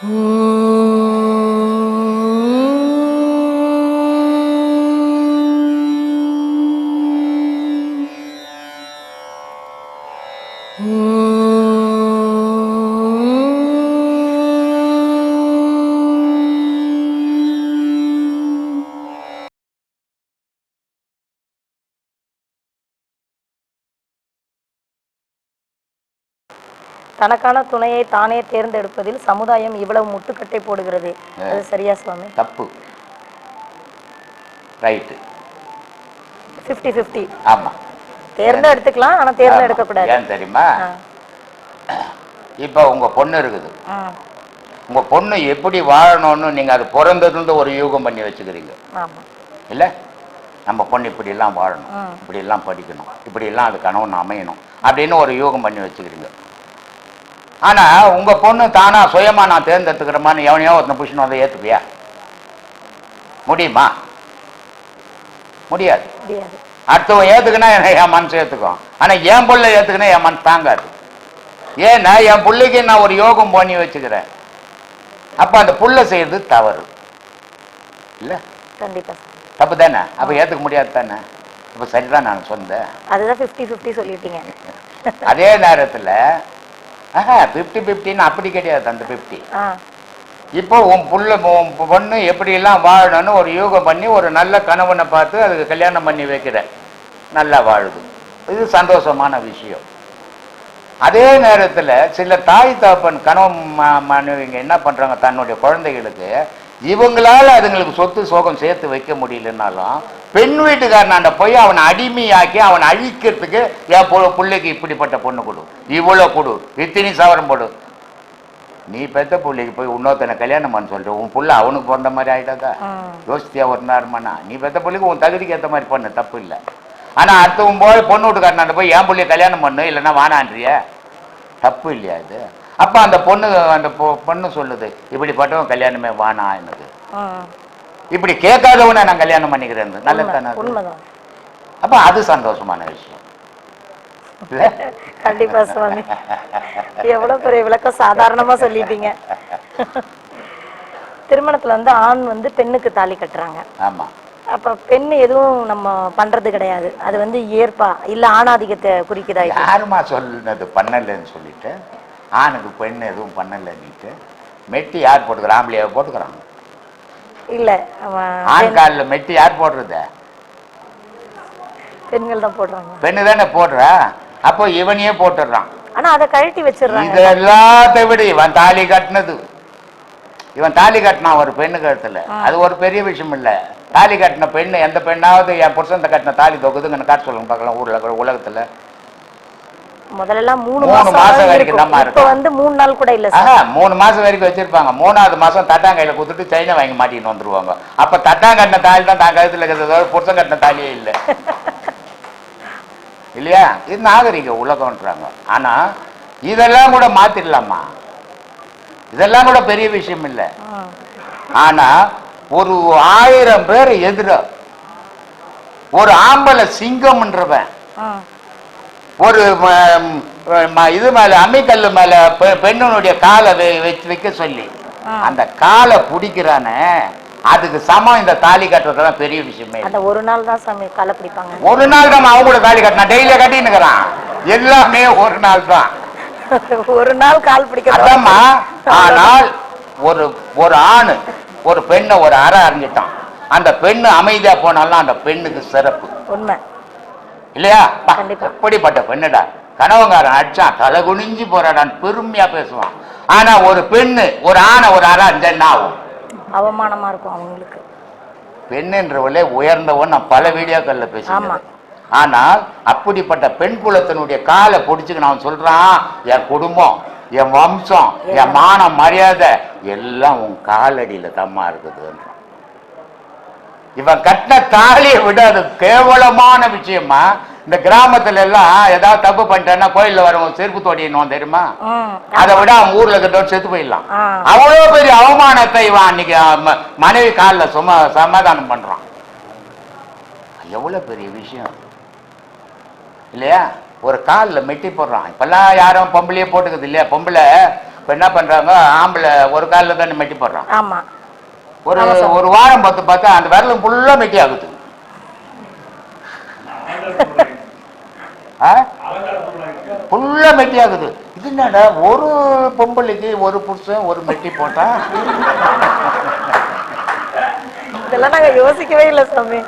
Oh. தனக்கான துணையை தானே தேர்ந்தெடுப்பதில் சமுதாயம் இவ்வளவு முட்டுக்கட்டை போடுகிறது. அது சரியா சுவாமி? தப்பு. ரைட்டு ஃபிஃப்டி ஃபிஃப்டி ஆமாம் தேர்ந்தெடுத்துக்கலாம் ஆனா தேர்ந்தெடுக்க கூடாது ஏன் தெரியுமா? இப்போ உங்கள் பொண்ணு இருக்குது. உங்கள் பொண்ணு எப்படி வாழணும்னு நீங்கள் அது பிறந்ததுலேருந்து ஒரு யூகம் பண்ணி வச்சுக்கிறீங்க. இல்லை? நம்ம பொண்ணு இப்படியெல்லாம் வாழணும். ம். இப்படியெல்லாம் படிக்கணும். இப்படியெல்லாம் அது கணவன் அமையணும். அப்படின்னு ஒரு யூகம் பண்ணி வச்சுக்கிறீங்க. ஆனால் உங்கள் பொண்ணு தானா சுயமா நான் தேர்ந்தெடுத்துக்கிறேமான்னு எவனையோ ஒருத்தனை புஷ்ணு வந்து ஏற்றுப்பியா முடியுமா? முடியாது. முடியாது. அடுத்தவன் ஏற்றுக்கினா என் மனசு ஏற்றுக்கும் ஆனால் என் பிள்ளை ஏற்றுக்கினா என் மனசு தாங்காது. ஏன்னா என் பிள்ளைக்கு நான் ஒரு யோகம் பண்ணி வச்சுக்கிறேன். அப்போ அந்த புள்ள செய்யறது தவறு. இல்லை? கண்டிப்பா. சாமி. தப்பு தானே? அப்போ ஏற்றுக்க முடியாது தானே? இப்போ சரிதான் நான் சொன்னேன். அதுதான் ஃபிஃப்டி ஃபிஃப்டி சொல்லிட்டீங்க. அதே நேரத்தில் ஆஹா ஃபிஃப்டி ஃபிஃப்டின்னு அப்படி கிடையாது அந்த ஃபிஃப்டி இப்போ உன் புள்ள உன் பொண்ணு எப்படியெல்லாம் வாழணும்னு ஒரு யோகம் பண்ணி ஒரு நல்ல கணவனை பார்த்து அதுக்கு கல்யாணம் பண்ணி வைக்கிற நல்லா வாழுது. இது சந்தோஷமான விஷயம். அதே நேரத்தில் சில தாய் தகப்பன் கணவன் மனைவிங்க என்ன பண்ணுறாங்க தன்னுடைய குழந்தைகளுக்கு இவங்களால அதுங்களுக்கு சொத்து சோகம் சேர்த்து வைக்க முடியலனாலும் பெண் வீட்டுக்காரனாண்ட போய் அவனை அடிமையாக்கி அவனை அழிக்கிறதுக்கு என் பிள்ளைக்கு இப்படிப்பட்ட பொண்ணு கொடு. இவ்வளோ கொடு. இத்தனி சவரம் போடு. நீ பெத்த பிள்ளைக்கு போய் இன்னொருத்தனை கல்யாணம் பண்ண சொல்லிட்டு உன் புள்ள அவனுக்கு பிறந்த மாதிரி ஆயிட்டாதா? ம், யோசித்தியா ஒரு நேரமாண்ணா நீ பெத்த பிள்ளைக்கு உன் தகுதிக்கு ஏற்ற மாதிரி பண்ணு. தப்பு இல்லை. ஆனா அடுத்தவன் போய் பொண்ணு வீட்டுக்காரனாண்ட போய் என் பிள்ளைய கல்யாணம் பண்ணு. இல்லைன்னா வானான்றிய. தப்பு இல்லையா இது? அப்ப அந்த பொண்ணு அந்த பொண்ணு சொல்லுது இப்படிப்பட்டவன் கல்யாணமே வானா ம். இப்படி கேட்காதவனை நான் கல்யாணம் பண்ணிக்கிறேன் நல்லது உண்மை, தானே அப்ப அது சந்தோஷமான விஷயம்? கண்டிப்பா சுவாமி. எவ்வளவு பெரிய விளக்கம் சாதாரணமா சொல்லிட்டீங்க. திருமணத்துல வந்து ஆண் வந்து பெண்ணுக்கு தாலி கட்டுறாங்க. ஆமா. அப்ப பெண் எதுவும் நம்ம பண்றது கிடையாது. அது வந்து ஏற்பா இல்ல ஆணாதிக்கத்தை குறிக்குதா இது? யாருமா சொல்லுனது பண்ணலைன்னு சொல்லிட்டு? ஆணுக்கு பெண் எதுவும் பண்ணலைன்னுட்டு மெட்டி யார் போட்டுக்கிறான் ஆம்பளையா போட்டுக்கிறான் இல்ல ஆண் காலில் மெட்டி யார் போடுறது? பெண்கள் தான் போடுறாங்க. பெண்ணு தானே போடுறா? அப்போ இவனையே போட்டுடுறான். ஆனா அதை கழட்டி வச்சிடுறாங்க. இது எல்லாத்தை விட. இவன் தாலி கட்டினது. இவன் தாலி கட்டினான் ஒரு பெண்ணு கழுத்துல. அது ஒரு பெரிய விஷயம் இல்ல. தாலி கட்டின பெண்ணு எந்த பெண்ணாவது என் புருஷன் கட்டின தாலி தொகுதுங்கன்னு காட்டு சொல்லுங்க. பார்க்கலாம் ஊர்ல உலகத்துல. முதல்ல எல்லாம் மூணு மாசம் வரைக்கும் இப்ப. வந்து மூணு நாள் கூட இல்ல சார். மூணு மாசம் வரைக்கும் வச்சிருப்பாங்க. மூணாவது மாசம் தட்டாங்கையில கொடுத்துட்டு சைனா வாங்கி மாட்டின்னு வந்துருவாங்க. அப்ப தட்டாங்க கட்டின தாலி தான் தான் கழுத்துல இருக்கிறத புருஷன் கட்டின தாலியே இல்லை. இல்லையா? இது நாகரிக உலகம்ன்றாங்க. ஆனா இதெல்லாம் கூட மாத்திடலாமா இதெல்லாம் கூட பெரிய விஷயம் இல்லை. ஆனா ஒரு ஆயிரம் பேர் எதிர ஒரு ஆம்பளை சிங்கம்ன்றவன். ஒரு இது மேல அம்மிக்கல்லு மேல பெண்ணுடைய காலை வச்சு வைக்க சொல்லி. அந்த காலை பிடிக்கிறானே அதுக்கு சமம் இந்த தாலி கட்டுறதுலாம் பெரிய விஷயமே. அந்த ஒரு நாள் தான் சாமி களை பிடிப்பாங்க. ஒரு நாள் தான் அவங்க கூட தாலி கட்டினா டெய்லியா கட்டினுக்கிறான் எல்லாமே ஒரு நாள் தான். ஒரு நாள் கால் பிடிக்க அதாம்மா ஆனால் ஒரு ஒரு ஆணு ஒரு பெண்ணை ஒரு அறை அறிஞ்சிட்டான் அந்த பெண்ணு அமைதியா போனாலும் அந்த பெண்ணுக்கு சிறப்பு. உண்மை. இல்லையா. எப்படிப்பட்ட பெண்ணுடா? கணவங்காரன் அடிச்சான் தலை குனிஞ்சு போறாடான்னு பெருமையா பேசுவான். ஆனா ஒரு பெண்ணு ஒரு ஆணை ஒரு அறிஞ்சா என்ன ஆகும். அவமானமா இருக்கும் அவங்களுக்கு. பெண்ணுன்றவளே உயர்ந்தவன் நான் பல வீடியோக்கள்ல ஆமா. பேசுறேன் ஆனால் அப்படிப்பட்ட பெண் குலத்தினுடைய காலை பிடிச்சுக்கு நான் சொல்றான் என் குடும்பம் என் வம்சம் என் மானம் மரியாதை எல்லாம் உன் காலடியில தம்மா இருக்குதுன்றான் இவன் கட்டின தாலியை விட அது கேவலமான விஷயமா? இந்த கிராமத்துல எல்லாம் ஏதாவது தப்பு பண்ணிட்டேன்னா கோயில்ல வரவங்க செருப்பு தோடினுவான் தெரியுமா. அதை விட அவன் ஊர்ல இருக்கிறவன் செத்து போயிடலாம். அவ்வளவு பெரிய அவமானத்தை இவன் அன்னைக்கு மனைவி காலில் சும சமாதானம் பண்றான். எவ்வளவு பெரிய விஷயம். இல்லையா? ஒரு காலில் மெட்டி போடுறான். இப்பெல்லாம் யாரும் பொம்பளையே போட்டுக்குது இல்லையா? பொம்பளை இப்போ என்ன பண்றாங்க? ஆம்பளை ஒரு காலில் தானே மெட்டி போடுறான். ஆமா. ஒரு. ஒரு வாரம் பார்த்து பார்த்தா அந்த விரலும் ஃபுல்லா மெட்டி ஆகுது. ஃபுல்லா மெட்டி ஆகுது. இது என்னடா ஒரு பொம்பளைக்கு ஒரு புருஷன் ஒரு மெட்டி போட்டா? இதெல்லாம் நாங்க யோசிக்கவே இல்லை சாமி.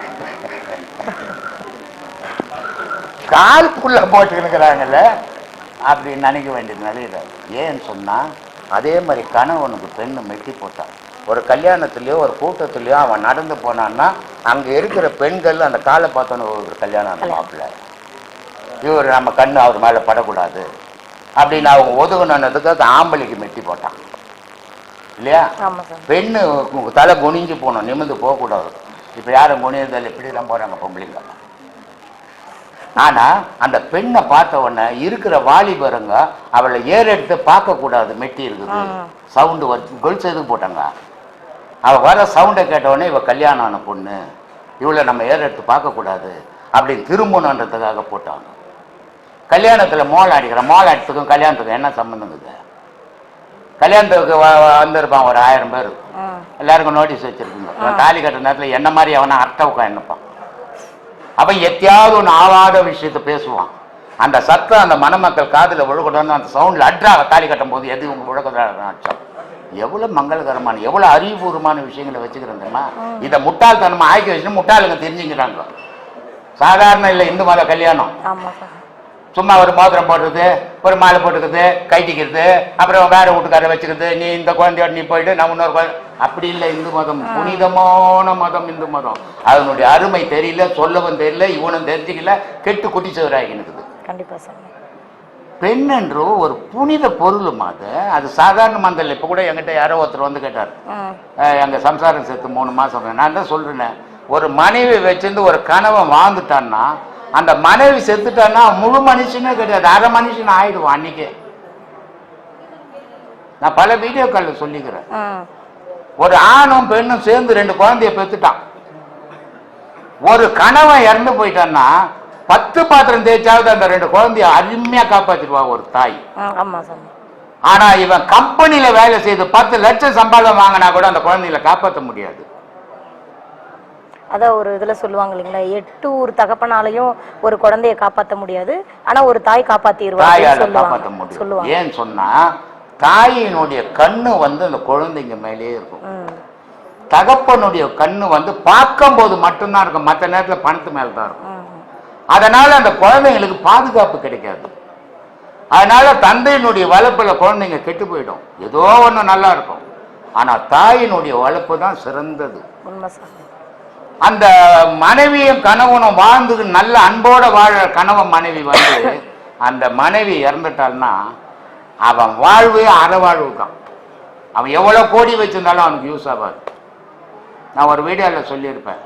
காலுக்குள்ள போட்டுக்கிறாங்கல்ல அப்படின்னு நினைக்க வேண்டியது நிலையில ஏன்னு சொன்னா அதே மாதிரி கணவனுக்கு பெண்ணு மெட்டி போட்டான் ஒரு கல்யாணத்துலயோ ஒரு கூட்டத்துலயோ அவன் நடந்து போனான்னா அங்க இருக்கிற பெண்கள் அந்த காலை பார்த்தோன்னு ஒரு கல்யாணம் அந்த மாப்பிள்ளை. இவர் நம்ம கண்ணு அவர் மேல படக்கூடாது. அப்படின்னு அவங்க ஒதுங்கினதுக்கு அது ஆம்பளைக்கு மெட்டி போட்டான். இல்லையா? பெண்ணு தலை குனிஞ்சு போகணும் நிமிர்ந்து போகக்கூடாது. இப்போ யாரும் குனியதில்லை இப்படி தான் போகிறாங்க பொம்பளைங்க. ஆனா அந்த பெண்ணை பார்த்த உடனே இருக்கிற வாலிபருங்க அவளை ஏறெடுத்து பார்க்கக்கூடாது மெட்டி இருக்குது. சவுண்டு வச்சு கொலுசு எதுக்கு போட்டாங்க? அவ வர சவுண்டை கேட்ட உடனே இவ கல்யாணம் ஆன பொண்ணு. இவளை நம்ம ஏறெடுத்து பார்க்கக்கூடாது அப்படின்னு திரும்பணுன்றதுக்காக போட்டாங்க. கல்யாணத்துல மோளம் அடிக்கிற மோளம் அடிச்சதுக்கும் கல்யாணத்துக்கும் என்ன சம்மந்தம் இருக்குது கல்யாணத்துக்கு வந்திருப்பான். ஒரு ஆயிரம் பேர். எல்லாருக்கும் நோட்டீஸ் வச்சிருக்குங்க. தாலி கட்டுற நேரத்தில் என்ன மாதிரி அவனை அர்த்த உட்காந்துப்பான் அவன் எத்தையாவது ஒன்று ஆவாத விஷயத்த பேசுவான். அந்த சத்தம் அந்த மணமக்கள் காதுல விழுகணும்னு அந்த சவுண்டில் அட்ரா தாலி கட்டும் போது எது உங்க விழுகதான் அர்த்தம்? எவ்வளவு மங்களகரமான எவ்வளவு அறிவுபூர்வமான விஷயங்களை வச்சுக்கிறேன் தெரியுமா இதை முட்டாள்தனமா ஆக்கி வச்சுட்டு முட்டாளுங்க தெரிஞ்சுக்கிறாங்க. சாதாரண இல்லை இந்து மத கல்யாணம். சும்மா ஒரு மோதிரம் போடுறது ஒரு மாலை போட்டுக்கிறது கைட்டிக்கிறது அப்புறம் வேற வீட்டுக்கார வச்சுக்கிறது நீ இந்த குழந்தையோட நீ போயிட்டு நான் இன்னொரு குழந்தை அப்படி இல்லை இந்து மதம். புனிதமான மதம் இந்து மதம். அதனுடைய அருமை தெரியல சொல்லவும் தெரியல இவனும் தெரிஞ்சுக்கல கெட்டு குட்டி சவராகினுக்குது கண்டிப்பா சாமி பெண் என்று ஒரு புனித பொருளும் அது சாதாரண மந்தல் இப்போ கூட என்கிட்ட யாரோ ஒருத்தர் வந்து கேட்டார். ம் அஹ் எங்க சம்சாரம் செத்து மூணு மாசம் நான் தான் சொல்றேன். ஒரு மனைவி வச்சிருந்து ஒரு கணவன் வாழ்ந்துட்டான்னா அந்த மனைவி செத்துட்டான்னா முழு மனுஷனே கிடையாது. அரை மனுஷன் ஆயிடுவான் அன்னைக்கே. நான் பல வீடியோக்களில் சொல்லிக்கிறேன். ம் ஒரு ஆணும் பெண்ணும் சேர்ந்து ரெண்டு குழந்தைய பெத்துட்டான். ஒரு கணவன் இறந்து போயிட்டான்னா பத்து பாத்திரம் தேய்ச்சாவது அந்த ரெண்டு குழந்தைய அருமையா காப்பாத்திடுவா ஒரு தாய். ஆனா இவன் கம்பெனில வேலை செய்து பத்து லட்சம் சம்பளம் வாங்கினா கூட அந்த குழந்தைகளை காப்பாற்ற முடியாது. அதான் ஒரு இதுல சொல்லுவாங்க இல்லைங்களா? எட்டு ஊர் தகப்பனாலையும் ஒரு குழந்தைய காப்பாத்த முடியாது. ஆனா ஒரு தாய் காப்பாற்ற சொல்லுவாங்க. முடியும் ஏன்னு சொன்னா தாயினுடைய கண்ணு வந்து அந்த குழந்தைங்க மேலேயே இருக்கும். தகப்பனுடைய கண்ணு வந்து பார்க்கும்போது மட்டும்தான் இருக்கும். மற்ற நேரத்துல பணத்து மேல தான் இருக்கும் அதனால அந்த குழந்தைங்களுக்கு பாதுகாப்பு கிடைக்காது. அதனால தந்தையினுடைய வளர்ப்புல குழந்தைங்க கெட்டு போயிடும். ஏதோ ஒண்ணு நல்லா இருக்கும். ஆனா தாயினுடைய வளர்ப்பு தான் சிறந்தது. அந்த மனைவியும் கணவனும் வாழ்ந்து நல்ல அன்போட வாழ கணவன் மனைவி வந்து அந்த மனைவி இறந்துட்டான்னா அவன் வாழ்வே அற வாழ்வு தான். அவன் எவ்வளவு கோடி வச்சிருந்தாலும் அவனுக்கு யூஸ் ஆகாது. நான் ஒரு வீடியோவில் சொல்லியிருப்பேன்.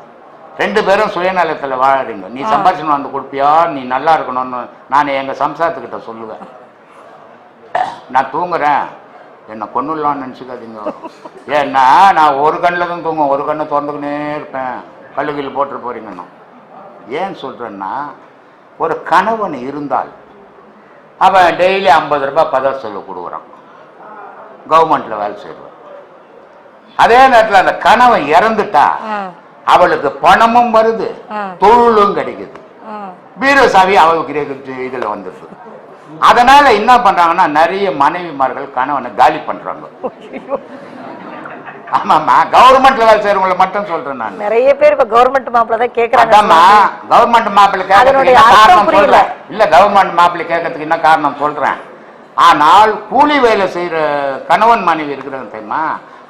ரெண்டு பேரும் சுயநலத்தில் வாழறீங்க நீ சம்பாஷணம் வந்து கொடுப்பியா? நீ நல்லா இருக்கணும்னு நான் எங்கள் சம்சாரத்துக்கிட்ட சொல்லுவேன். நான் தூங்குறேன். என்னை கொண்டுடலாம்னு நினச்சிக்காதீங்க. ஏன்னா நான் ஒரு கண்ணில் தான் தூங்குவேன். ஒரு கண்ணை திறந்துக்கினே இருப்பேன். கல்லுகில் போட்டு போறீங்கன்னு ஏன் சொல்கிறேன்னா ஒரு கணவன் இருந்தால் அவன் டெய்லி ஐம்பது ரூபாய் பதர் செலவு கொடுக்குறான். கவர்மெண்ட்டில் வேலை செய்வான் அதே நேரத்தில் அந்த கணவன் இறந்துட்டா அவளுக்கு பணமும் வருது தொழிலும் கிடைக்குது. ம் பீரோ சாவி அவளுக்கு இதில் வந்துடுது. அதனால என்ன பண்றாங்கன்னா நிறைய மனைவிமார்கள் கணவனை காலி பண்றாங்க. ஆமாம்மா கவர்மெண்ட்ல வேலை செய்யறவங்களை மட்டும் சொல்றேன் நான். நிறைய பேர் இப்ப கவர்மெண்ட் மாப்பிள்ள தான் கேக்குறாங்க. கவர்மெண்ட் மாப்பிள்ளை கேட்கறதுக்கு காரணம். சொல்றேன்? இல்ல கவர்மெண்ட் மாப்பிள்ளை கேட்கறதுக்கு என்ன காரணம் சொல்றேன்? ஆனால் கூலி வேலை செய்யற கணவன் மனைவி இருக்கிறாங்க தெரியுமா?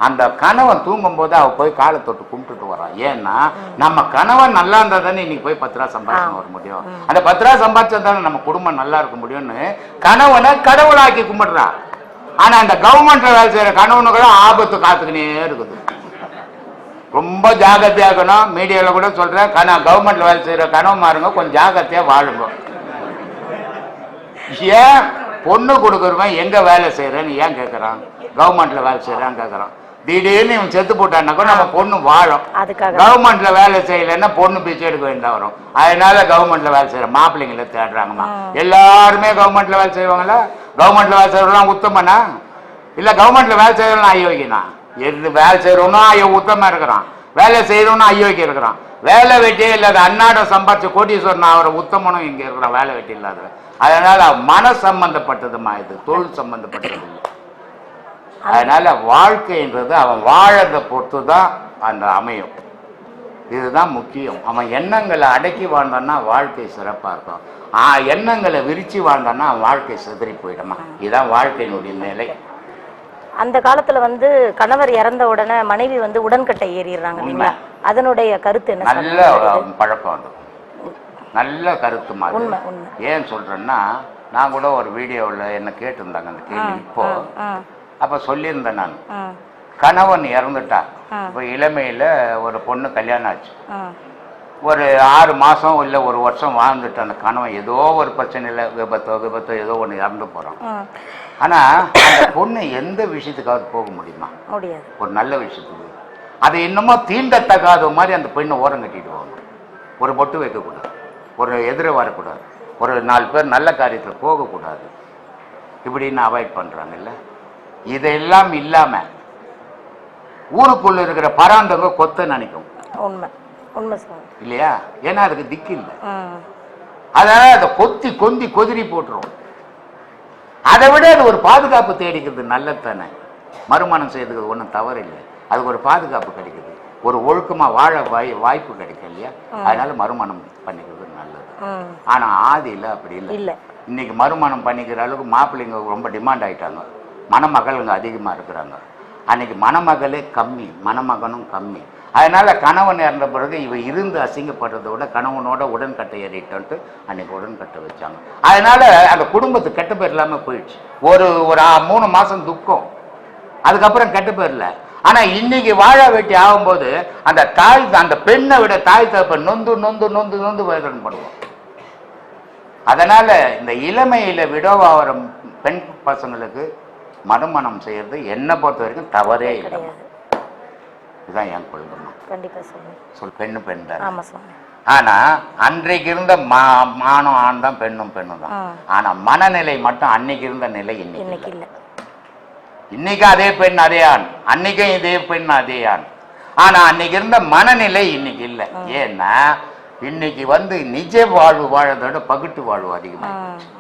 அந்த கணவன் தூங்கும் போது அவ போய் காலை தொட்டு கும்பிட்டுட்டு வரான். ஏன்னா நம்ம கணவன் நல்லா இருந்தா தானே இன்னைக்கு போய் பத்து ரூபா சம்பாதிச்சு வர முடியும். அந்த பத்து ரூபா சம்பாதிச்சா தானே நம்ம குடும்பம் நல்லா இருக்க முடியும்னு கணவனை கடவுளாக்கி கும்பிடுறான் ஆனா அந்த கவர்மெண்ட்ல வேலை செய்யற கணவனுக்கெல்லாம் ஆபத்து காத்துக்கினே இருக்குது. ரொம்ப ஜாகிரதையா இருக்கணும். மீடியால கூட சொல்றேன். கண கவர்மெண்ட்ல வேலை செய்யற கணவன்மாருங்க கொஞ்சம் ஜாகிரதையா வாழுங்க. ஏன் பொண்ணு கொடுக்குறவன் எங்க வேலை செய்யறேன்னு ஏன் கேட்கறான் கவர்மெண்ட்ல வேலை செய்யறான்னு கேட்கறான் திடீர்னு இவன் செத்து போட்டான்னாக்கா நம்ம பொண்ணு வாழும். கவர்மெண்ட்ல வேலை செய்யலைன்னா பொண்ணு பிச்சை எடுக்க வேண்டியதா வரும். அதனால கவர்மெண்ட்ல வேலை செய்யற மாப்பிள்ளைங்களை தேடுறாங்கம்மா. எல்லாருமே கவர்மெண்ட்ல வேலை செய்வாங்களா கவர்மெண்ட்ல வேலை செய்யறவங்களாம் உத்தமனா? இல்ல கவர்மெண்ட்ல வேலை செய்யறவனா அயோக்கியனா? எது வேலை செய்யறவனும் ஐயோ உத்தமா இருக்கிறான். வேலை செய்யறவனும் அயோக்கியம் இருக்கிறான். வேலை வெட்டியே இல்லாத அன்னாடம் சம்பாதிச்ச கோட்டீஸ்வரன் அவரை உத்தமனும் இங்க இருக்கிறான். வேலை வெட்டி இல்லாத அதனால மன சம்பந்தப்பட்டதுமா இது தொழில் சம்பந்தப்பட்டது. அதனால வாழ்க்கைன்றது அவன் வாழறத பொறுத்து தான் அந்த அமையும். இதுதான் முக்கியம். அவன் எண்ணங்களை அடக்கி வாழ்ந்தான்னா வாழ்க்கை சிறப்பா இருக்கும். ஆ எண்ணங்களை விரிச்சு வாழ்ந்தான்னா அவன் வாழ்க்கை சிதறி போயிடுமா? இதுதான் வாழ்க்கையினுடைய நிலை. அந்த காலத்துல வந்து கணவர் இறந்த உடனே மனைவி வந்து உடன்கட்டை ஏறிடுறாங்க இல்லைங்களா? அதனுடைய கருத்து என்ன? நல்ல பழக்கம் அது. நல்ல கருத்து மாதிரி. உண்மை உண்மை. ஏன் சொல்றேன்னா நான் கூட ஒரு வீடியோவில் என்ன கேட்டிருந்தாங்க அந்த கேள்வி. இப்போ அப்ப சொல்லியிருந்தேன் நான். கணவன் இறந்துட்டா. ஆ. இப்போ இளமையில ஒரு பொண்ணு கல்யாணம் ஆச்சு. ஒரு ஆறு மாசம் இல்லை ஒரு வருஷம் வாழ்ந்துட்டு அந்த கணவன் ஏதோ ஒரு பிரச்சனையில் விபத்தோ விபத்தோ ஏதோ ஒன்று இறந்து போகிறான் ம் ஆனா அந்த பொண்ணு எந்த விஷயத்துக்காவது போக முடியுமா? ஒரு நல்ல விஷயத்துக்கு. அது இன்னமும் தீண்டத்தகாத மாதிரி அந்த பெண்ணை ஓரம் கட்டிடுவாங்க ஒரு பொட்டு வைக்கக்கூடாது. ஒரு எதிர வரக்கூடாது. ஒரு நாலு பேர் நல்ல காரியத்தில் போகக்கூடாது. இப்படின்னு அவாய்ட் பண்ணுறாங்கல்ல இதெல்லாம் இல்லாமல் ஊருக்குள்ள இருக்கிற பராந்தவங்க கொத்த நினைக்கும். உண்மை. உண்மை சாமி இல்லையா? ஏன்னா அதுக்கு திக்கு இல்லை. அதனால அதை கொத்தி கொந்தி கொதிரி போட்டுரும். அதை விட அது ஒரு பாதுகாப்பு தேடிக்கிறது நல்லது தானே? மறுமணம் செய்யறதுக்கு ஒன்றும் தவறு இல்லை. அதுக்கு ஒரு பாதுகாப்பு கிடைக்குது. ஒரு ஒழுக்கமா வாழ வாய் வாய்ப்பு கிடைக்கும் இல்லையா? அதனால மறுமணம் பண்ணிக்கிறது நல்லது. ஆனா ஆதியில அப்படி இல்லை. இல்லை. இன்னைக்கு மறுமணம் பண்ணிக்கிற அளவுக்கு மாப்பிள்ளைங்க ரொம்ப டிமாண்ட் ஆயிட்டாங்க. மணமகளுங்க அதிகமாக இருக்கிறாங்க. அன்னைக்கு மணமகளே கம்மி மணமகனும் கம்மி. அதனால் கணவன் இறந்த பிறகு இவ இருந்து அசிங்கப்படுறத விட கணவனோட உடன்கட்டை ஏறிட்டோன்ட்டு அன்னைக்கு உடன்கட்டை வச்சாங்க. அதனால் அந்த குடும்பத்துக்கு கெட்ட பேர் இல்லாமல் போயிடுச்சு. ஒரு ஒரு மூணு மாதம் துக்கம். அதுக்கப்புறம் கெட்ட பேர் இல்லை. ஆனால் இன்னைக்கு வாழ வெட்டி ஆகும்போது அந்த தாய் அந்த பெண்ணை விட தாய் தகப்பன் நொந்து நொந்து நொந்து நொந்து விகிறன் பண்ணுவோம் அதனால் இந்த இளமையில விடோவாகிற பெண் பசங்களுக்கு மறுமணம் செய்யறது என்னை பொறுத்த வரைக்கும் தவறே இல்லை. இதுதான் என் கொள்கைமா கண்டிப்பா சாமி. சொல் பெண்ணு பெண் தான் ஆனா அன்றைக்கு இருந்த மா மானம் ஆண் தான் பெண்ணும் பெண்ணும் தான். ஆனா மனநிலை மட்டும் அன்னைக்கு இருந்த நிலை இன்னைக்கு இல்லை. இல்லை. இன்னைக்கு அதே பெண் அதே ஆண். அன்னைக்கும் இதே பெண் அதே ஆண். ஆனா அன்னைக்கு இருந்த மனநிலை இன்னைக்கு இல்லை. ஏன்னா இன்னைக்கு வந்து நிஜ வாழ்வு வாழறதை விட பகுட்டு வாழ்வு அதிகமாக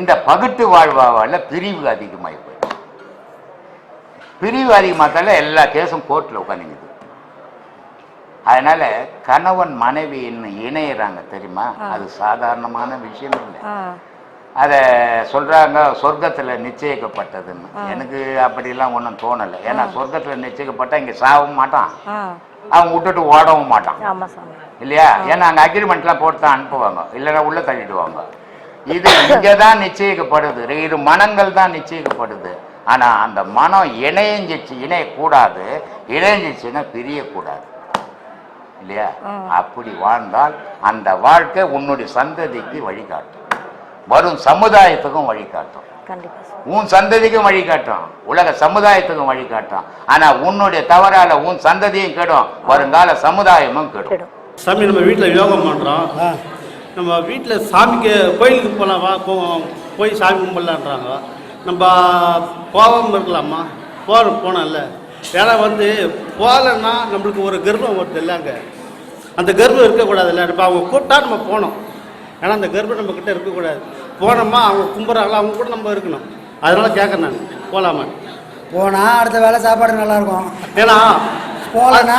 இந்த பகுட்டு வாழ்வாவால பிரிவு அதிகமாகி பிரிவு அதிகமாகத்தால எல்லா கேஸும் கோர்ட்டில் உட்காந்துங்குது அதனால கணவன் மனைவி இன்னும் இணையறாங்க தெரியுமா? அது சாதாரணமான விஷயம் இல்லை. அதை சொல்றாங்க சொர்க்கத்துல நிச்சயிக்கப்பட்டதுன்னு. எனக்கு அப்படிலாம் ஒன்றும் தோணலை. ஏன்னா சொர்க்கத்துல நிச்சயிக்கப்பட்டா இங்க சாகவும் மாட்டான். அவன் விட்டுட்டு ஓடவும் மாட்டான். இல்லையா? ஏன்னா அங்க அக்ரிமெண்ட்லாம் போட்டு தான் அனுப்புவாங்க. இல்லைன்னா உள்ள தள்ளிடுவாங்க. இது இங்க தான் நிச்சயிக்கப்படுது. இரு மனங்கள் தான் நிச்சயிக்கப்படுது. ஆனா அந்த மனம் இணைஞ்சிச்சு இணையக்கூடாது. இணைஞ்சிச்சுன்னா பிரியக்கூடாது. இல்லையா? அப்படி வாழ்ந்தால் அந்த வாழ்க்கை உன்னுடைய சந்ததிக்கு வழிகாட்டும். வரும் சமுதாயத்துக்கும் வழிகாட்டும். உன் சந்ததிக்கும் வழிகாட்டும். உலக சமுதாயத்துக்கும் வழிகாட்டும். ஆனா உன்னுடைய தவறால உன் சந்ததியும் கெடும். வருங்கால சமுதாயமும் கெடும். சாமி நம்ம வீட்டில் யோகம் பண்ணுறோம் நம்ம வீட்டில் சாமிக்கு கோயிலுக்கு போகலாம் வா போய் சாமி கும்பிடலான்றாங்க. நம்ம போகாமல் இருக்கலாமா? போகிறோம் போனோம்ல. ஏன்னா வந்து போகலன்னா நம்மளுக்கு ஒரு கர்ப்பம் வருது இல்லைங்க. அந்த கர்ப்பம் இருக்கக்கூடாதுல்ல. இப்போ அவங்க கூப்பிட்டா நம்ம போகணும் ஏன்னா அந்த கர்ப்பம் நம்ம கிட்ட இருக்கக்கூடாது. போனோமா அவங்க கும்பிட்றாங்களா அவங்க கூட நம்ம இருக்கணும். அதனால கேட்குறேன் நான். போகலாமா? போனா அடுத்த வேலை சாப்பாடு நல்லா இருக்கும் ஏன்னா போகலன்னா?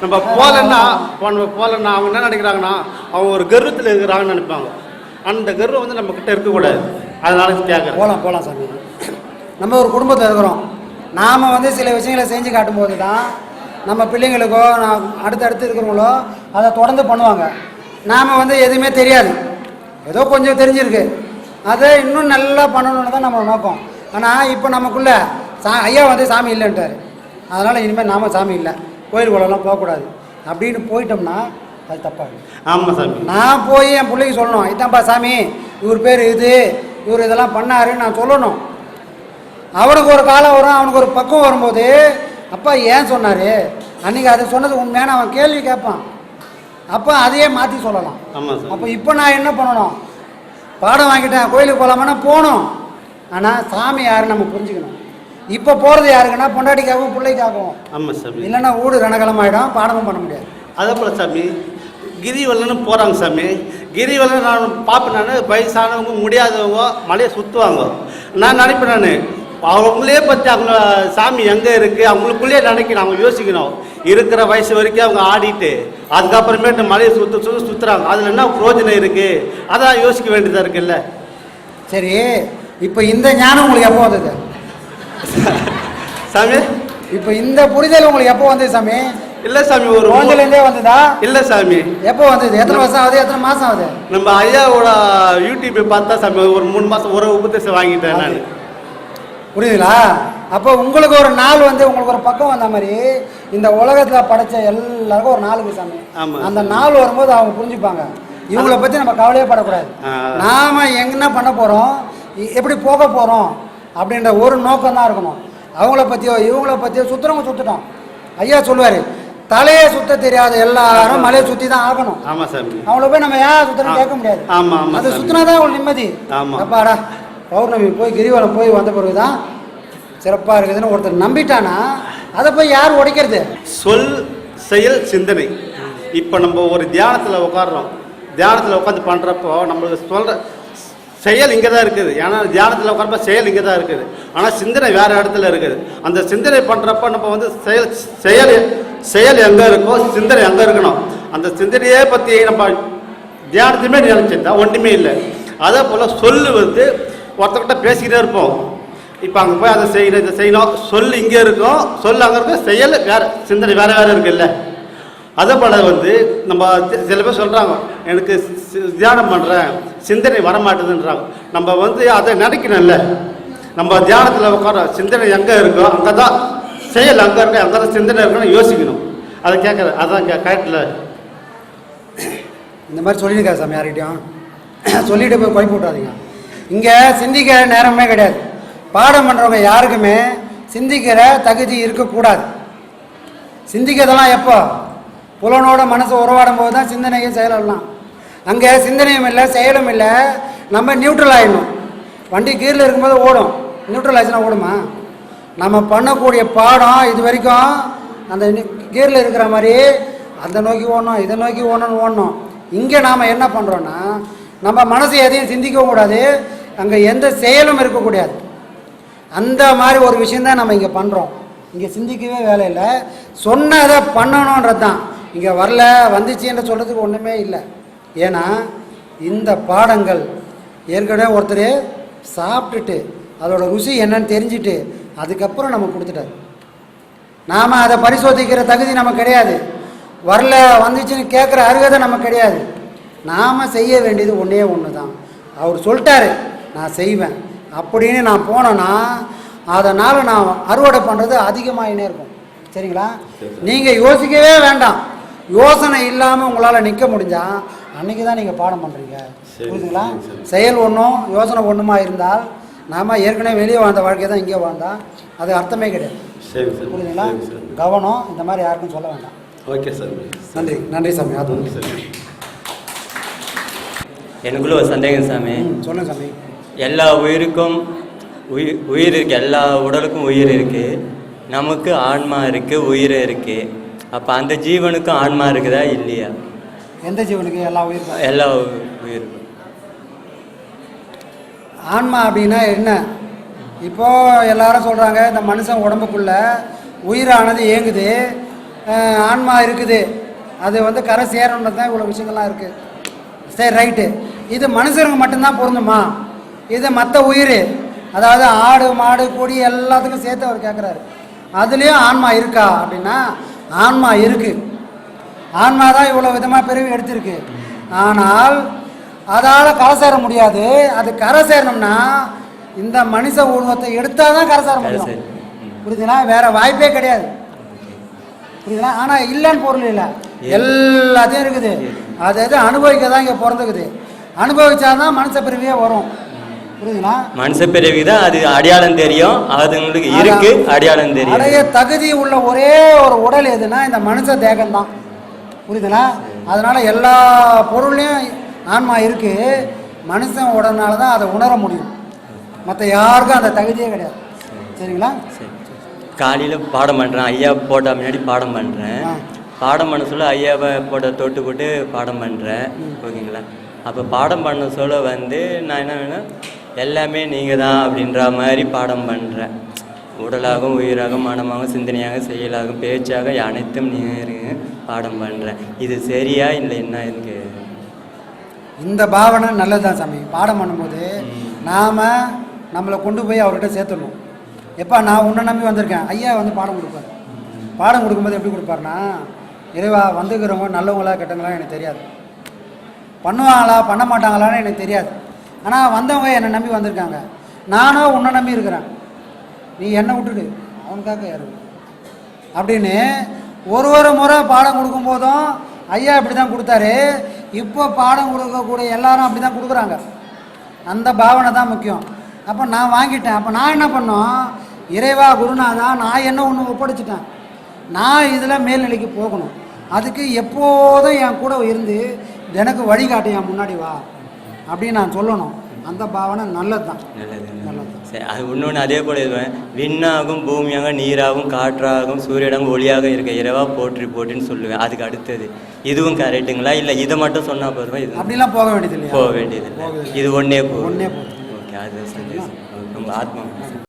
நம்ம போகலன்னா நம்ம போகலன்னா அவங்க என்ன நினைக்கிறாங்கன்னா அவங்க ஒரு கர்வத்தில் இருக்கிறாங்கன்னு நினைப்பாங்க. அந்த கர்வம் வந்து நம்ம கிட்ட இருக்கக்கூடாது. அதனால கேட்குறேன் போகலாம் போகலாம் சாமி. நம்ம ஒரு குடும்பத்தில் இருக்கிறோம். நாம் வந்து சில விஷயங்களை செஞ்சு காட்டும்போது தான் நம்ம பிள்ளைங்களுக்கோ நான் அடுத்தடுத்து இருக்கிறவங்களோ அதை தொடர்ந்து பண்ணுவாங்க. நாம் வந்து எதுவுமே தெரியாது. ஏதோ கொஞ்சம் தெரிஞ்சிருக்கு. அதை இன்னும் நல்லா பண்ணணும்னு தான் நம்ம நோக்கம். ஆனால் இப்போ நமக்குள்ள சா ஐயா வந்து சாமி இல்லைன்ட்டார். அதனால் இனிமேல் நாம சாமி இல்லை. கோயிலுக்குள்ளெல்லாம் போகக்கூடாது. அப்படின்னு போயிட்டோம்னா அது தப்பாக ஆமாம் சாமி. நான் போய் என் பிள்ளைக்கு சொல்லணும். இதான்ப்பா சாமி இவர் பேர் இது. இவர் இதெல்லாம் பண்ணாருன்னு நான் சொல்லணும். அவனுக்கு ஒரு காலம் வரும் அவனுக்கு ஒரு பக்குவம் வரும்போது அப்பா ஏன் சொன்னார்? அன்றைக்கி அதை சொன்னது உண்மையான அவன் கேள்வி கேட்பான். அப்போ அதையே மாற்றி சொல்லலாம். அப்போ இப்போ நான் என்ன பண்ணணும்? பாடம் வாங்கிட்டேன் கோயிலுக்கு போகலாமான்னா போகணும். ஆனால் சாமி யாருன்னு நம்ம புரிஞ்சுக்கணும். இப்போ போகிறது யாருக்குன்னா பொண்டாட்டிக்காகவும் பிள்ளைக்காகவும். ஆமாம் சாமி. இல்லைன்னா ஊடு ரணகலமாயிடும் பாடமும் பண்ண முடியாது. அதே போல் சாமி கிரிவலம்னு போகிறாங்க சாமி. கிரிவலம் நான் பார்ப்பேன் நான் வயசானவங்க முடியாதவங்க மலையை சுற்றுவாங்க நான் நினைப்பேன் நான் அவங்களே பற்றி அவங்க சாமி எங்கே இருக்குது அவங்களுக்குள்ளேயே நினைக்கணும் அவங்க யோசிக்கணும். இருக்கிற வயசு வரைக்கும் அவங்க ஆடிட்டு அதுக்கப்புறமேட்டு மலையை சுற்று சுற்று சுற்றுறாங்க அதில் என்ன பிரயோஜனம் இருக்குது அதான் யோசிக்க வேண்டியதாக இருக்குல்ல. சரி இப்போ இந்த ஞானம் உங்களுக்கு எப்போ வந்தது? சாமி? இப்போ இந்த புரிதல் உங்களுக்கு எப்போ வந்தது சாமி? இல்லை சாமி ஒரு குழந்தைலேருந்தே வந்ததா? இல்லை சாமி. எப்போ வந்தது? எத்தனை வருஷம் ஆகுது? எத்தனை மாதம் ஆகுது? நம்ம ஐயாவோட யூடியூப்பை பார்த்தா சாமி ஒரு மூணு மாதம் ஒரு உபதேசம் வாங்கிட்டேன் நான். புரியுதுங்களா? அப்போ உங்களுக்கு ஒரு நாள் வந்து உங்களுக்கு ஒரு பக்கம் வந்த மாதிரி இந்த உலகத்தில் படைச்ச எல்லாருக்கும் ஒரு நாள் இருக்கு சாமி. அந்த நாள் வரும்போது அவங்க புரிஞ்சுப்பாங்க. இவங்கள பற்றி நம்ம கவலையே படக்கூடாது. நாம என்ன பண்ண போகிறோம் எப்படி போக போகிறோம் அப்படின்ற ஒரு நோக்கம் தான் இருக்கணும். அவங்கள பற்றியோ இவங்கள பற்றியோ சுற்றுறவங்க சுற்றட்டும் ஐயா சொல்லுவார் தலையை சுத்த தெரியாத எல்லாரும் மலையை சுற்றி தான் ஆகணும். ஆமாம் சாமி. அவங்கள போய் நம்ம ஏன் சுத்தணும் கேட்க முடியாது. ஆமா, ஆமா, அது. சுத்தினா தான் உங்களுக்கு நிம்மதி. ஆமா. அப்பாடா பௌர்ணமி போய் கிரிவலம் போய் வந்த பிறகு தான் சிறப்பாக இருக்குதுன்னு ஒருத்தர் நம்பிட்டானா அதை போய் யார் உடைக்கிறது? சொல் செயல் சிந்தனை. இப்போ நம்ம ஒரு தியானத்தில் உட்காடுறோம் தியானத்தில் உட்காந்து பண்ணுறப்போ நம்மளுக்கு சொல்கிற செயல் இங்கே தான் இருக்குது. ஏன்னா தியானத்தில் உட்காரப்ப செயல் இங்கே தான் இருக்குது. ஆனால் சிந்தனை வேறு இடத்துல இருக்குது. அந்த சிந்தனை பண்ணுறப்ப நம்ம வந்து செயல் செயல் செயல் எங்கே இருக்கோ சிந்தனை எங்கே இருக்கணும். அந்த சிந்தனையே பற்றி நம்ம தியானத்தையுமே நினைச்சிருந்தா ஒன்றுமே இல்லை. அதே போல் சொல்லு வந்து ஒருத்தர்கிட்ட பேசிக்கிட்டே இருப்போம். இப்போ அங்கே போய் அதை செய்யணும் இதை செய்யணும். சொல் இங்கே இருக்கும் சொல் அங்கே இருக்கும் செயல் வேறு சிந்தனை வேறு வேறு இருக்குல்ல. அதை போல் வந்து நம்ம சில பேர் சொல்கிறாங்க எனக்கு தியானம் பண்ணுறேன் சிந்தனை வரமாட்டேதுன்றாங்க. நம்ம வந்து அதை நினைக்கணும்ல. நம்ம தியானத்தில் உட்கார சிந்தனை எங்கே இருக்கோ அங்கே தான் செயல் அங்கே இருக்கு அங்கே தான் சிந்தனை இருக்குன்னு யோசிக்கணும். அதை கேட்குற அதான் கே கரெக்டில் இந்த மாதிரி சொல்லியிருக்காரு சாமி யார்கிட்டையும். சொல்லிட்டு போய் குழப்பி விட்றாதீங்க இங்கே சிந்திக்கிற நேரமே கிடையாது. பாடம் பண்ணுறவங்க யாருக்குமே சிந்திக்கிற தகுதி இருக்கக்கூடாது. சிந்திக்கிறதெல்லாம் எப்போ? புலனோட மனசு உறவாடும் போது தான் சிந்தனையும் செயலெல்லாம் அங்கே சிந்தனையும் இல்லை செயலும் இல்லை. நம்ம நியூட்ரல் ஆகிடணும் வண்டி கீரில் இருக்கும்போது ஓடும். நியூட்ரல் ஆச்சுன்னா ஓடுமா? நம்ம பண்ணக்கூடிய பாடம் இது வரைக்கும் அந்த கீரில் இருக்கிற மாதிரி அந்த நோக்கி ஓடணும் இதை நோக்கி ஓடணும்னு ஓடணும். இங்கே நாம் என்ன பண்ணுறோன்னா நம்ம மனசு எதையும் சிந்திக்கவும் கூடாது. அங்கே எந்த செயலும் இருக்கக்கூடாது அந்த மாதிரி ஒரு விஷயந்தான் நம்ம இங்கே பண்ணுறோம் இங்கே சிந்திக்கவே வேலை இல்லை. சொன்னதை பண்ணணுன்றது தான். இங்கே வரல வந்துச்சுன்ற சொல்கிறதுக்கு ஒன்றுமே இல்லை. ஏன்னா இந்த பாடங்கள் ஏற்கனவே ஒருத்தர் சாப்பிட்டுட்டு அதோட ருசி என்னன்னு தெரிஞ்சுட்டு அதுக்கப்புறம் நம்ம கொடுத்துட்டாரு. நாம் அதை பரிசோதிக்கிற தகுதி நமக்கு கிடையாது. வரல வந்துச்சுன்னு கேட்குற அருகதை நமக்கு கிடையாது. நாம் செய்ய வேண்டியது ஒன்றே ஒன்று தான் அவர் சொல்லிட்டாரு நான் செய்வேன். அப்படின்னு நான் போனேன்னா அதனால் நான் அறுவடை பண்ணுறது அதிகமாகினே இருக்கும். சரிங்களா? நீங்கள் யோசிக்கவே வேண்டாம். யோசனை இல்லாமல் உங்களால் நிற்க முடிஞ்சா அன்றைக்கி தான் நீங்கள் பாடம் பண்ணுறீங்க புரியுதுங்களா. செயல் ஒன்றும் யோசனை ஒன்றுமா இருந்தால் நாம் ஏற்கனவே வெளியே வாழ்ந்த வாழ்க்கை தான் இங்கே வாழ்ந்தா அது அர்த்தமே கிடையாது. புரியுதுங்களா கவனம் இந்த மாதிரி யாருக்கும் சொல்ல வேண்டாம். Okay sir. நன்றி நன்றி சாமி அது எனக்குள்ள ஒரு சந்தேகம் சாமி. சொல்லுங்க சாமி. எல்லா உயிருக்கும் உயிர் உயிர் இருக்கு எல்லா உடலுக்கும் உயிர் இருக்கு. நமக்கு ஆன்மா இருக்கு உயிர் இருக்கு. அப்போ அந்த ஜீவனுக்கும் ஆன்மா இருக்குதா இல்லையா? எந்த ஜீவனுக்கு? எல்லா உயிருக்கும் எல்லா உயிருக்கும். ஆன்மா அப்படின்னா என்ன? இப்போ எல்லாரும் சொல்கிறாங்க இந்த மனுஷன் உடம்புக்குள்ள உயிரானது இயங்குது. ஆன்மா இருக்குது. அது வந்து கரை சேரணுன்றது தான் இவ்வளோ விஷயங்கள்லாம் இருக்குது சரி ரைட்டு. இது மனுஷனுக்கு மட்டும்தான் பொருந்துமா? இது மற்ற உயிர் அதாவது ஆடு மாடு கொடி எல்லாத்துக்கும் சேர்த்து அவர் கேட்குறாரு அதுலேயும் ஆன்மா இருக்கா அப்படின்னா ஆன்மா இருக்குது ஆன்மா தான் இவ்வளோ விதமாக பிறவி எடுத்திருக்கு. ஆனால் அதால் கரை சேர முடியாது. அது கரை சேரணும்னா இந்த மனுஷ உருவத்தை எடுத்தால் தான் கரை சேர முடியும். புரியுதுங்களா வேற வாய்ப்பே கிடையாது. புரியுதுங்களா ஆனால் இல்லைன்னு பொருள் இல்லை. எல்லாத்தையும் இருக்குது. அது எது அனுபவிக்க தான் இங்கே பிறந்துக்குது. அனுபவிச்சாதான் மனுஷ பிறவியே வரும். புரியுதுங்களா? மனுஷ பிறவி தான் அது அடையாளம் தெரியும். அதுங்களுக்கு இருக்கு அடையாளம் அடைய தெரியும் தகுதி உள்ள ஒரே ஒரு உடல் எதுனா இந்த மனுஷ தேகம் தான் புரியுதுங்களா? அதனால எல்லா பொருள்லையும் ஆன்மா இருக்கு. மனுஷன் உடனால தான் அதை உணர முடியும். மற்ற யாருக்கும் அந்த தகுதியே கிடையாது. சரிங்களா? சரி காலையில் பாடம் பண்ணுறேன் ஐயா போட்ட முன்னாடி பாடம் பண்ணுறேன். பாடம் பண்ண சொல்ல ஐயாவை போட்ட தொட்டு போட்டு பாடம் பண்ணுறேன் ஓகேங்களா? அப்போ பாடம் பண்ண சொல்ல வந்து நான் என்ன வேணும்? எல்லாமே நீங்கள் தான் அப்படின்ற மாதிரி பாடம் பண்ணுறேன் உடலாகவும் உயிராகவும் மனமாகவும் சிந்தனையாக செயலாகவும் பேச்சாக அனைத்தும் நீங்கள் பாடம் பண்ணுறேன் இது சரியா இல்லை என்ன எனக்கு இந்த பாவனை நல்லது தான் சாமி. பாடம் பண்ணும்போது நாம் நம்மளை கொண்டு போய் அவர்கிட்ட சேர்த்துடணும். எப்பா நான் உன்னை நம்பி வந்திருக்கேன். ஐயா வந்து பாடம் கொடுப்பார். பாடம் கொடுக்கும்போது எப்படி கொடுப்பாருன்னா இறைவா வந்துக்கிறவங்க நல்லவங்களா கெட்டவங்களா எனக்கு தெரியாது. பண்ணுவாங்களா பண்ண மாட்டாங்களான்னு எனக்கு தெரியாது. ஆனால் வந்தவங்க என்னை நம்பி வந்திருக்காங்க. நானும் உன்னை நம்பி இருக்கிறேன். நீ என்னை விட்டுடு. அவனுக்காக யாரு? அப்படின்னு ஒரு ஒரு முறை பாடம் கொடுக்கும்போதும் ஐயா இப்படி தான் கொடுத்தாரு. இப்போ பாடம் கொடுக்கக்கூடிய எல்லாரும் அப்படி தான் கொடுக்குறாங்க. அந்த பாவனை தான் முக்கியம். அப்போ நான் வாங்கிட்டேன். அப்போ நான் என்ன பண்ணோம்? இறைவா குருநாதா நான் என்ன ஒன்று ஒப்படைச்சிட்டேன்? நான் இதில் மேல்நிலைக்கு போகணும். அதுக்கு எப்போதும் என் கூட இருந்து எனக்கு வழிகாட்டு என் முன்னாடி வா. அப்படின்னு நான் சொல்லணும். அந்த பாவனை நல்லது தான். சரி அது இன்னொன்று அதே போல இது விண்ணாகும் பூமியாக நீராகும் காற்றாகும் சூரியனாகும் ஒளியாக இருக்க இரவா போற்றி போற்றின்னு சொல்லுவேன். அதுக்கு அடுத்தது இதுவும் கரெக்டுங்களா இல்லை இதை மட்டும் சொன்னால் போதுமா? இது அப்படிலாம் போக வேண்டியது போக வேண்டியதில்லை. இது ஒன்றே போதும். ஓகே அது சந்தோஷம் உங்கள் ஆத்மா